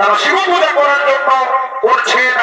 তারা শিব পূজা করার জন্য করছেন।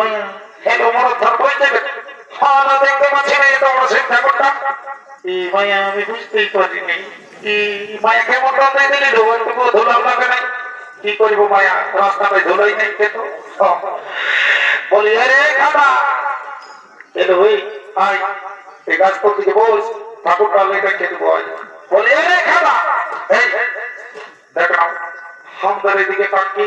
এ মায়া হেলো দেবে সারা দেখতে পাচ্ছি না এটা আমার সেই ঠাকুরটা এ মায়া, আমি বুঝতেই পারিনি। কি মায়া, কেমন রাতে দিলি লো ধুলাম লাগে নাই। কি করিব মায়া, রাস্তায় ধুলোই নেই খেত বলি, আরে খাবা এলো ওই, আয়, এই গাছ করতে বস, ঠাকুরটা লেগে খেতে বল বলি, আরে খাবা এই দেখাও আমাদের এদিকে কাকি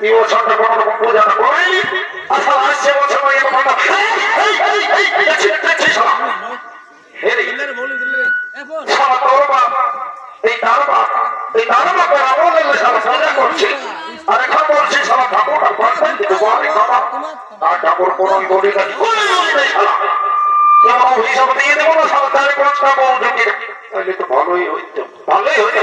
এই রকম পূজা করে আচ্ছা আসছে বছর এই, তার ঠাকুর। এমন অভিশাপ দিয়ে দেবো না শালা, তাহলে তো ভালোই হইতো, ভালোই হইতো।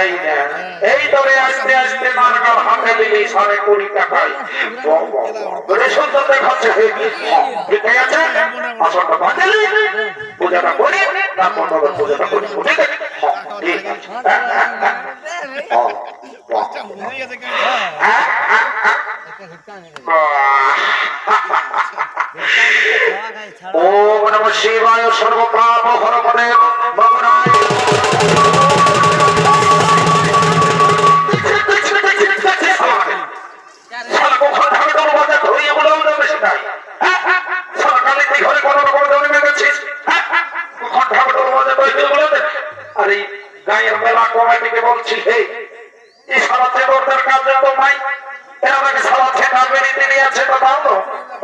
এই না এই ধরে আস্তে আস্তে মার্কার হাতে দিলি সাড়ে কুড়ি টাকায় পূজাটা করি তারপর পূজাটা করি ঠিক। ওম নম শিবায় সর্বপাপ হরপদে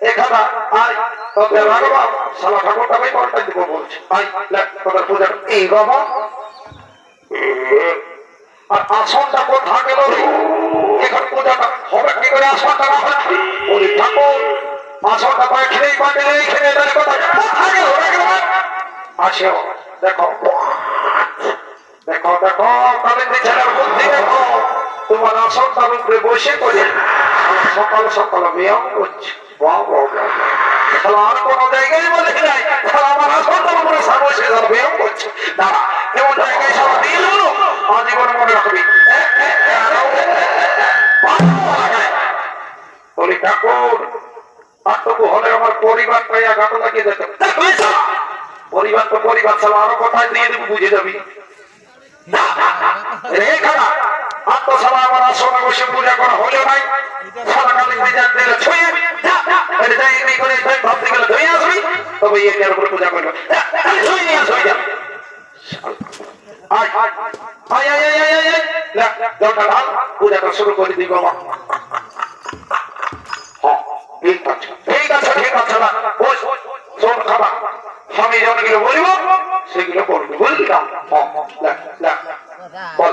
এখানা আয়। ঠাকুরটা দিব বলছে। তোদের পূজা এই বাবা। আর আসনটা কোথা গেল এখন পূজাটা হবে কি করে? আসনটা না হলে ওরে ঠাকুর আসনটা পাখিরেই পাবে এইখানে দাঁড়িয়ে কথা কোথা গেল? রে দেখো। দেখো দেখো তাদের ছেলের বুদ্ধি দেখো। তোমার আসনটার উপরে বসে করে সকাল সকাল ব্যায়াম করছে। আর কোনো জায়গায় বলে নাই হলে আমার পরিবার পাইয়া গাটো লাগিয়ে পরিবার তো পরিবার ছাড়া আরও কোথায় দিয়ে দেবো বুঝে যাবি রে খানা আর তো সালা আমার আসনে বসে পূজা করা হলো নাই। হবে এটার উপর পূজা করবে। পূজাটা শুরু করে দিব হ্যাঁ, ঠিক আছে ঠিক আছে ঠিক আছে, না জোর খাবা। আমি যেগুলো বলব, সেগুলো করব, বুঝলি না? হ্যাঁ, বল।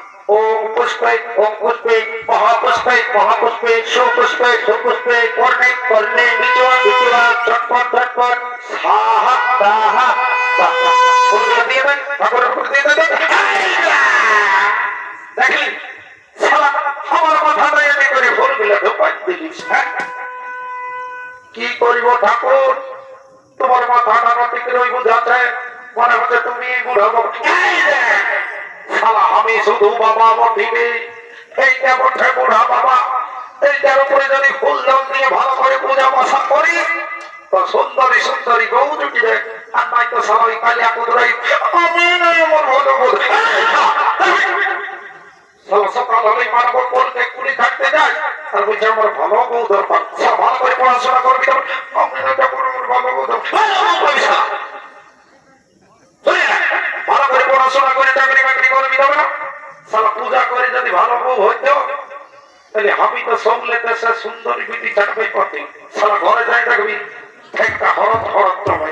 ওম পুষ্পে ওম পুষ্পে, মহাপুষ্পে মহাপুষ্পে, সুপুষ্পে সুপুষ্পে, কর্ণে কর্ণে চটপট চটপট, সাহা মাথা হ্যাঁ? কি করিব ঠাকুর? তোমার নটিক রই বুঝাচ্ছে মনে হচ্ছে তুমি বুড়াবো আমি শুধু বাবা বটিনি এইটা বটে বুড়া বাবা, এইটার উপরে যদি ফুল জল ভালো করে পূজা বসা করি সুন্দরী সুন্দরী আর তো সবাই কালিয়া কুদরাই, আমি বলছে, আমার ভালো বউ করে পড়াশোনা করবি ভালো ভালো করে পড়াশোনা করে চাকরি বাকরি করবি না। শালা পূজা করে যদি ভালো বউ হইতো, তাহলে আমি তো সবলে দেশে সুন্দরী বিটি চাকরি করতে সারা ঘরে যাই দেখবি, একটা হরত হরত তবে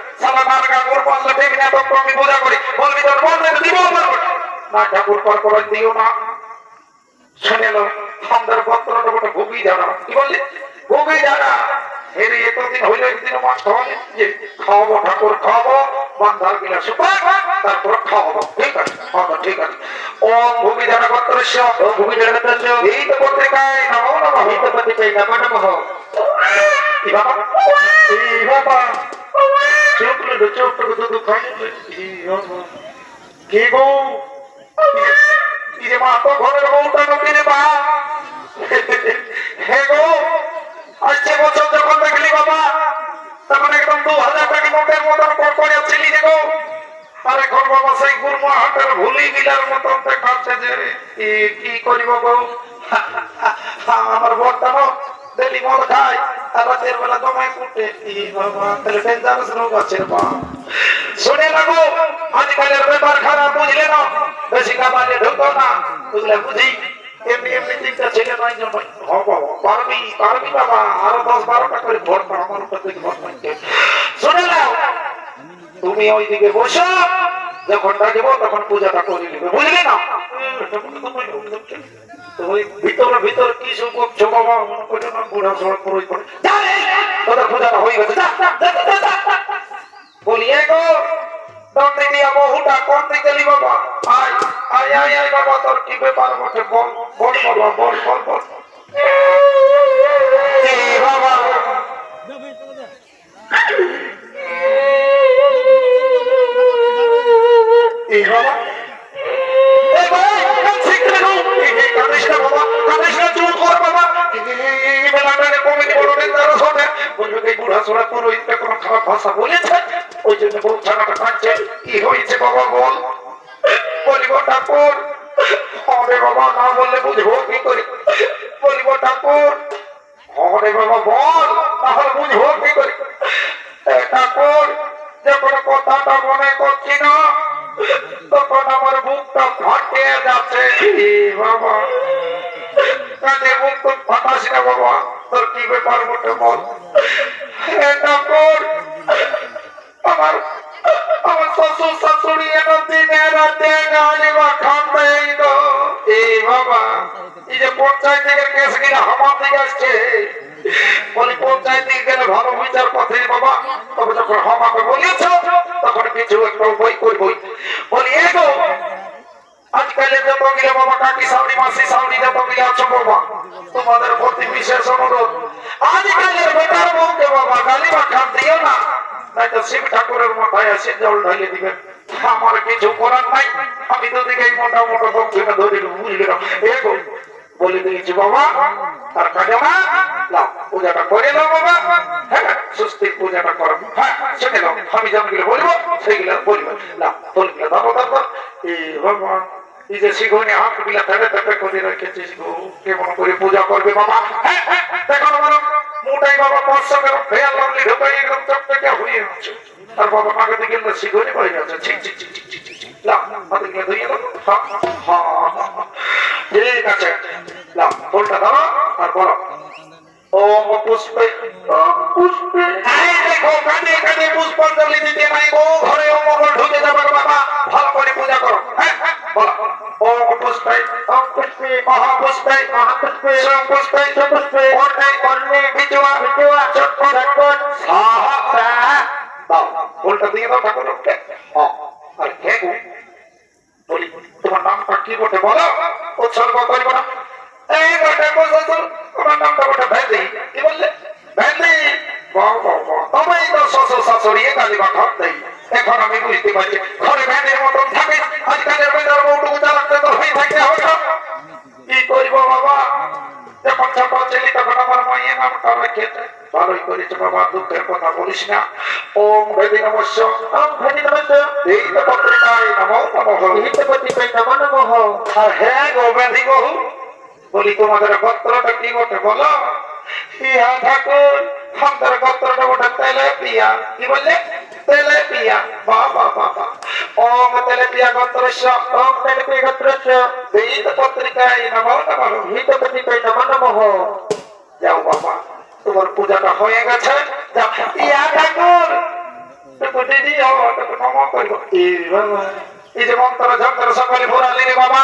ওঠে সালা মার কাকুর পাল্লা ঠিক না তো আমি পূজা করি। বলবি তোর বলবে দিব না ঠাকুর পর করে দিও না। শুনে এলো আমাদের পত্রটা গোটা ভুগি যারা। কি বললি? ভুগি যারা। এর এতদিন হইল একদিন মাছ খাওয়ালে যে খাওয়াবো ঠাকুর খাওয়াবো বান্ধার গিলা সুপার তারপর খাওয়াবো। ঠিক আছে ঠিক আছে। ও ভূমি যারা পত্রস্য ও ভূমি যারা পত্রস্য এই তো পত্রিকায় নমো নমঃ এই তো পত্রিকায় নমো নমঃ। কি বাবা? এই বাবা বাবা কে গো? ইরে মা তো ঘরের বউটা নবী রে মা। হে গো আসছে বছর যখন দেখলি বাবা, তখন একদম দু হাজার টাকা নোটের মতন করে ছিলি রে আর এখন বাবা সেই গুরমা হাটের ভুলি গিলার মতন দেখাচ্ছে যে কি করিব গো? আমার বরটা রাতের বেলা জমায় কুটে তাহলে শুনে লাগো আজকালের ব্যাপার খারাপ বুঝলে না, বেশি ঢুকো না, বুঝলে বুঝি? তুমি ওইদিকে বসো, যখন ডাকবো তখন পূজাটা করে নেবে, বুঝলে না? তো ওই ভিতরে ভিতরে কি সব করছ বাবা মনে করছ না? বুড়া সড়ক করে যা রে, তোদের পূজাটা হয়ে গেছে। যা, যা, যা, যা, যা, যা। বলি এ গো দণ্ডে দিয়া বহুটা কোন দিকে গেলি বাবা। আয় আয় আয় আয় বাবা তোর কি ব্যাপার বটে? বল বল বাবা বল বল বল। বাবা? এই বাবা? এই বাবা কান শিখতে গো এই এই কানিস না বাবা কানিস না চুপ কর বাবা। এই কমিটি বড় নেতারা শোনে বলবে এই বুড়া পুরোহিতটা কোনো খারাপ ভাষা বলেছে? ওই জন্য বউ ছানাটা কাঁদছে কি হয়েছে বাবা বল? বলিব, ঠাকুর হবে বাবা, না বললে বুঝব কি করে? বলিব, ঠাকুর হবে বাবা, বল, তাহলে বুঝব কি করে? এ ঠাকুর যখন কথাটা মনে করছি না তখন আমার বুকটা ফাটিয়ে যাচ্ছে। বাবা। কাজে বুক তো ফাটাস না বাবা। তোর কি ব্যাপার বটে বল? আমার আমার শ্বশুর শাশুড়ি এনে দিনে রাতে গালি বা গো। এই বাবা। এই যে পঞ্চায়েত থেকে কেস কিনা আমার দিকে আসছে। বলি পঞ্চায়েত থেকে গেলে ভালো বিচার পথে বাবা, তবে যখন আমাকে বলেছ, তখন কিছু একটা বই করবই। বলি এ গো, আজকাল যত গিলে বাবা কাকি, সাউরি মাসি, সাউরি যত গিলে আছো বাবা, তোমাদের প্রতি বিশেষ অনুরোধ, আজকালের বেটার বউকে বাবা গালি বা খান দিও না নয়তো শিব ঠাকুরের মাথায় এসে জল ঢালিয়ে দিবেন। আমার কিছু করার নাই, আমি তো দিকে মোটা মোটা দক্ষিণে ধরে বুঝলি না? এ গো বলে দিয়েছি, বাবা, তার না লাও পূজাটা করে দাও বাবা। হ্যাঁ সুস্থির পূজাটা করো। হ্যাঁ শুনে দাও আমি যেমনগুলো বলব সেইগুলো বলব। লাও বলগুলো ধরো তারপর এ বাবা, এই যে শিখনে হাতগুলা করে করে বাবা? হ্যাঁ হ্যাঁ দেখো আমার মোটাই বাবা পাঁচশো গ্রাম ফেয়ার লাভলি ঢোকাই বাবা যাচ্ছে ছিক ছিক ছিক ছিক হ্যাঁ হ্যাঁ ঠিক আছে ফুলটা ধরো আর বলো ওম পুষ্পে পুষ্পে এই দেখো কানে কানে পুষ্পাঞ্জলি দিতে নাই গো ঘরে অমঙ্গল ঢুকে যাবে বাবা ভালো করে পূজা করো হ্যাঁ হ্যাঁ, বলো ওম পুষ্পে পুষ্পে মহাপুষ্পে মহাপুষ্পে সোম পুষ্পে কর্ণে কর্ণে হ্যাঁ কি বটে বললে ভেদি বাহ বাহ তো শ্বশুর শাশুড়ি গালি বা খাট দেই এখন আমি বুঝতে পারছি ঘরে ভ্যানের মতন থাকে আজকালের বেটার বউটুকু চালাতে তো হয়ে থাকে হবে। কি করব বাবা? যখন ছোট ছেলে তখন আমার মায়ের নামটা রেখেছে ভালোই করেছে বাবা দুঃখের কথা বলিস না ওম ভেদি নমস্য ওম ভেদি নমস্য এই তো পত্রিকায় নমো নমঃ এই তো পত্রিকায় নমো নমঃ আর হ্যাঁ গো ভেদি বহু বলি তোমাদের পত্রটা কি বটে বলো ঠাকুর আমাদের পত্রটা ওটা তেলে পিয়া কি বললে? তেলে পিয়া বাবা বাবা ওম তেলে পিয়া গোত্রস্য, ওম তেলে গোত্রস্য। তো পত্রিকায় নমো নমঃ এই তো পত্রিকায় নমো নমঃ। যাও বাবা, তোমার পূজাটা হয়ে গেছে। যাও। ইয়া ঠাকুর টুকুটি দিও টুকু নমো করব এই বাবা এই যে মন্ত্র যন্ত্র সকলে ভরালি রে বাবা।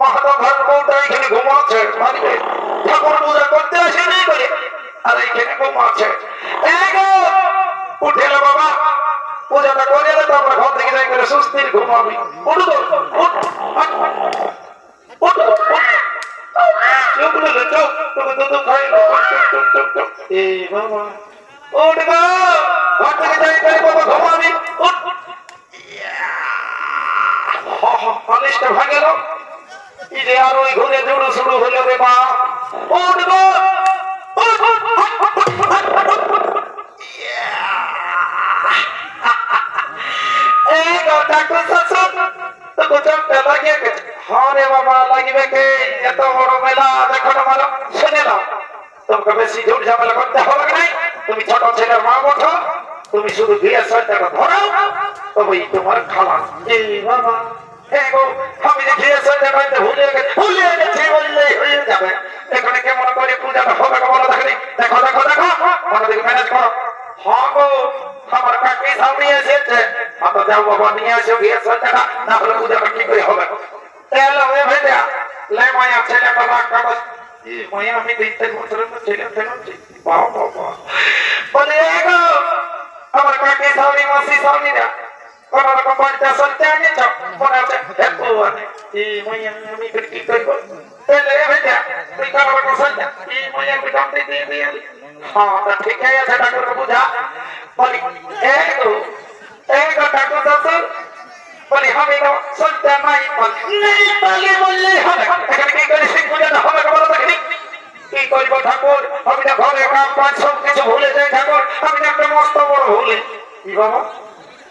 মাহাতো ঘর বউটা এখানে ঘুমাচ্ছে বাড়িতে ঠাকুর পূজা করতে আসে নেই করে, আর এইখানে ঘুমাচ্ছে উঠে এলো বাবা। পূজাটা করে এলে, তারপর ঘর থেকে যাই করে সুস্থির ঘুমাবি। উঠো না। ঘর থেকে যাই করে বাবা ঘুমাবি। উঠ। ভাঙে যে আর ওই ঘুরে দৌড়ো শুরু হলো রে মা। উঠবো হ্যাঁ বাবা, লাগিবে কে? এত বড় মেলা, দেখো না নাও। তোমাকে বেশি ঝুট ঝামেলা করতে হবে নাই তুমি ছোট ছেলের মা বঠো, তুমি শুধু বিয়ের সজ্জাটা ধরো তবেই তোমার খালা এই বাবা। এই আমি যে বিয়ের ভুলে গেছি ভুলে গেছি বললেই হয়ে যাবে। এখানে কেমন করে পূজাটা হবে বলো দেখি দেখো দেখো দেখো ম্যানেজ করো। হ্যাঁ গো আমার কাকি সামনে এসেছে। আমরা যাও বাবা নিয়ে সজ্জাটা না হলে পূজাটা কি করে হবে এলো এ ভেজা। লে মায়া ছেলেটা রাগ কাগজ মায়া আমি বছরের ছেলে ফেলছি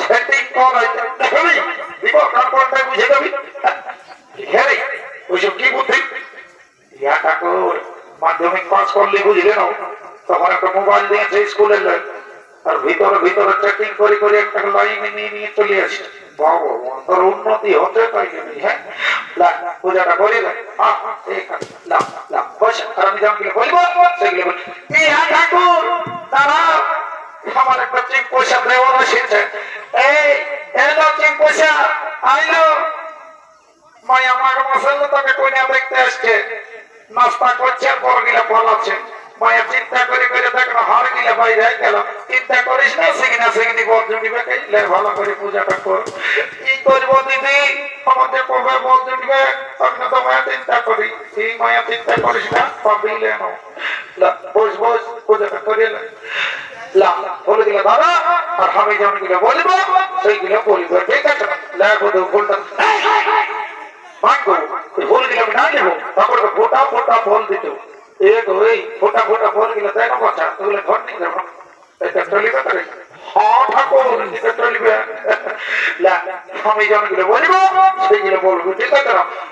সেটিং করাই দেখবি দিব তারপরটা বুঝে যাবি। হ্যাঁ ওইসব কি বুদ্ধি? ইয়া ঠাকুর, মাধ্যমিক পাস করলে বুঝলে না? তখন একটা মোবাইল দিয়েছে স্কুলের লোক। আর ভিতরে ভিতরে চেকিং করে করে একটা লাইনে নিয়ে নিয়ে চলে আসছে। বাবা তোর উন্নতি হতে পারি হ্যাঁ? পূজাটা করে আমার একটা চিপ পয়সা দেওয়ার এসেছে এই এলো পয়সা আইলো। মায়া মার মশলা তাকে কইনা দেখতে আসছে। নাস্তা করছে আর বড় গিলা বলাচ্ছে। মায়া চিন্তা করে করে দেখল হার গিলা বাইরে গেল। চিন্তা করিস না সেখানে সেখানে বল জুটিবে ভালো করে পূজাটা কর। কি করব দিদি? আমাকে কবে বল তখন তো মায়া চিন্তা করি। এই মায়া চিন্তা করিস না পাবিলে বস বস, পূজাটা করে বলে দিলে দাদা আর আমি যেমন বলব, সেইগুলো বলব, ঠিক আছে? তো মানবো ফল দিত। এক ওই ফোটা ফোটা ফল গিলে তাই না বাচ্চা ওগুলো ঘর নিয়ে যাব এটা চলিবে লা, আমি যেমনগুলো বলব, সেইগুলো বলব, ঠিক আছে?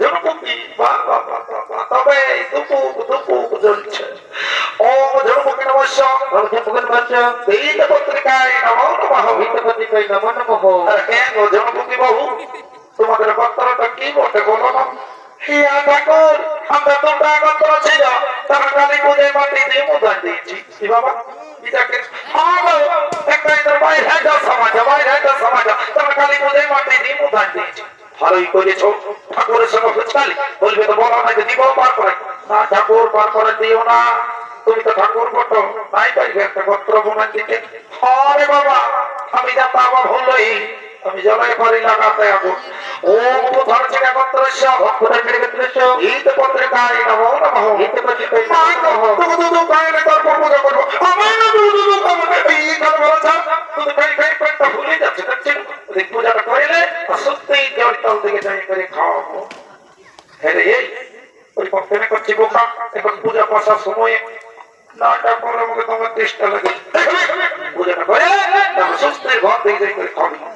বাহ বাহ বাহ বাহ, বাহ। তবে দুপু দুপু জ্বলছে। ও ধনুপুকি নমস্য ধনুপুকি নমস্য বেদ পত্রিকায় নমো নমঃ। বেদ পত্রিকায় নমো নমঃ। আর গো ধনুপুকি বাবু তোমাদের পত্রটা কি বটে বলো না? হিয়া ঠাকুর আমরা দুটা গন্ত্র ছিল তারা কালী পুজোয় মাটি দিয়ে মুদান দিয়েছি। কি বাবা? এটাকে গো বাইরে সমাজ বাইরে সমাজ। তোমরা কালী পূজায় মাটি দিয়ে মুদান দিয়েছে। ভালোই করেছ। ঠাকুরের সঙ্গে ফুচকালি বলবে তো বলো যে দিব পার করে। না, ঠাকুর পার করে দিও না। তুমি তো ঠাকুর বটো। নাই পাইবে একটা গোত্র বোনার দিকে আরে বাবা, আমি যা পাবো ভুলই আমি জলে করি লাগাতে যাব করিলে সত্যি জল দিকে যাই করে খাওয়াবো হ্যাঁ ওই পক্ষে করছি বোকা এখন পূজা পাশার সময়ে নাটা করে আমাকে তোমার চেষ্টা লাগে পূজাটা করে সুস্থের ঘর থেকে যাই করে বল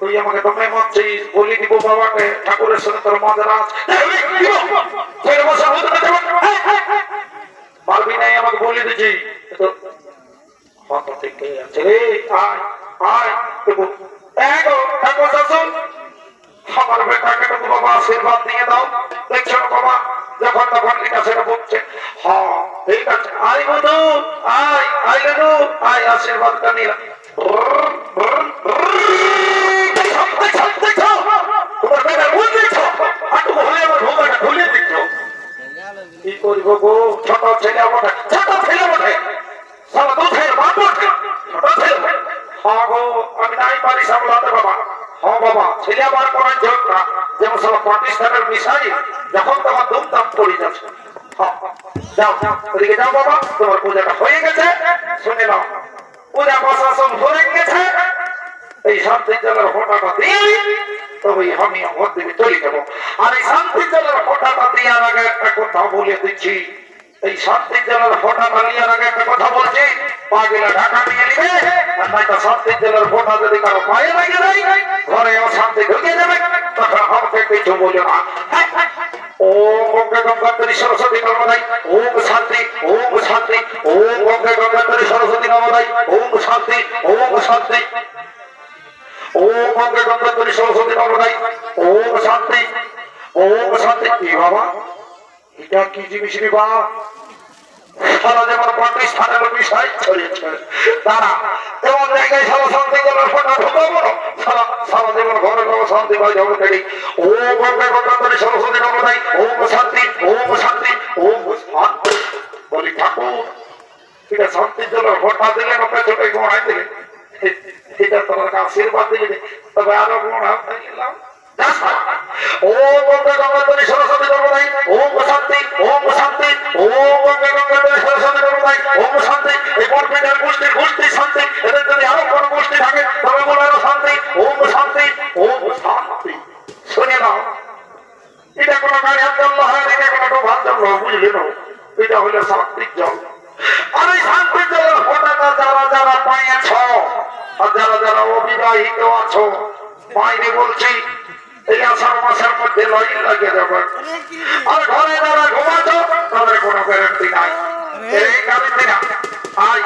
তুই আমাকে তোমরা মরছিস বলি দিব বাবাকে, ঠাকুরের সঙ্গে তোর মজা আছে ছেড়ে বসা হতে পারবি নাই আমাকে বলে রে বাবা, আশীর্বাদ সেটা বলছে। হ্যাঁ ঠিক আছে। আয় বধু আয় আয় লেনু আয়, আশীর্বাদটা নিলাম হয়ে বাবা ছেলে আমার করার জন্য যেমন সব পাকিস্তানের মিসাইল যখন তখন দুমদাম পড়ে যাচ্ছে যাও ওদিকে যাও বাবা তোমার পূজাটা হয়ে গেছে শুনে নাও পূজা প্রশাসন হয়ে গেছে এই শান্তি জলের ফোটাটা দিয়ে তবে আমি আমার দিকে চলে যাব আর এই শান্তি জলের ফোটাটা দেওয়ার আগে একটা কথা বলে দিচ্ছি। এই শান্তি জলের ফোটাটা নেওয়ার আগে একটা কথা বলছি। ফোটা সরস্বতী নর্মদাই ওম শান্তি ওম শান্তি গঙ্গা গঙ্গাধরী সরস্বতী নর্মদাই ওম শান্তি ওম শান্তি। ওম গঙ্গা গঙ্গাধরী সরস্বতী নর্মদাই ওম শান্তি। ওম শান্তি। কি বাবা, এটা কি জিনিস রে বা? সারা যেমন পাকিস্তানের বিষয় ছড়িয়েছে। তারা এমন জায়গায় সারা শান্তি জলের ফোটা ঢুকাবো সারা সারা জীবন ঘরে ঘরে শান্তি পাই যাবে তেড়ি ও গঙ্গা গঙ্গাধরী সরস্বতী নর্মদাই ওম শান্তি ওম শান্তি ওম শান্তি। বলি ঠাকুর শান্তির জন্য ভোটা দিলে না পেছনে ঘোড়াই দিলে এটা তোমার আশীর্বাদ তবে আরও কোনো গোষ্ঠী থাকে তবে বলো শান্তি। ওম শান্তি ওম শান্তি। শুনে নাও। এটা কোনো গাড়ি এটা কোনো ডোভার জল এটা হলো শান্তির জল আর যারা যারা পাইয়াছ আর যারা যারা অবিবাহিত আছো বাইরে বলছি এই আষাঢ় মাসের মধ্যে লাইন লাগিয়ে যাবে আর ঘরে যারা ঘুমাতো তাদের কোনো গ্যারান্টি নাই। এই গ্যারান্টি না। আয়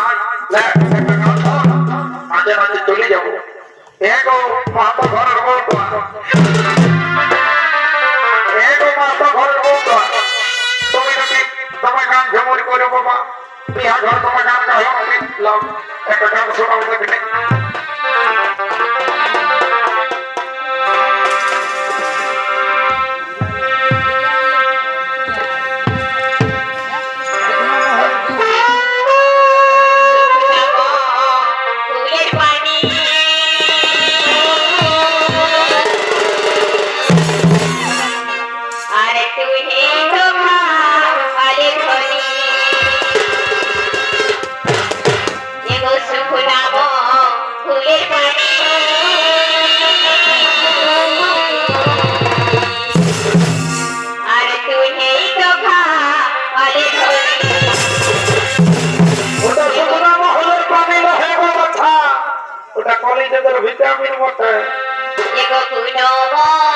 লে, একটা কাজ মাঝে মাঝে চলে যাব। এগো মাতা ঘরের বউ। বিহার ঘর তোমার গান গাও মহলের পানি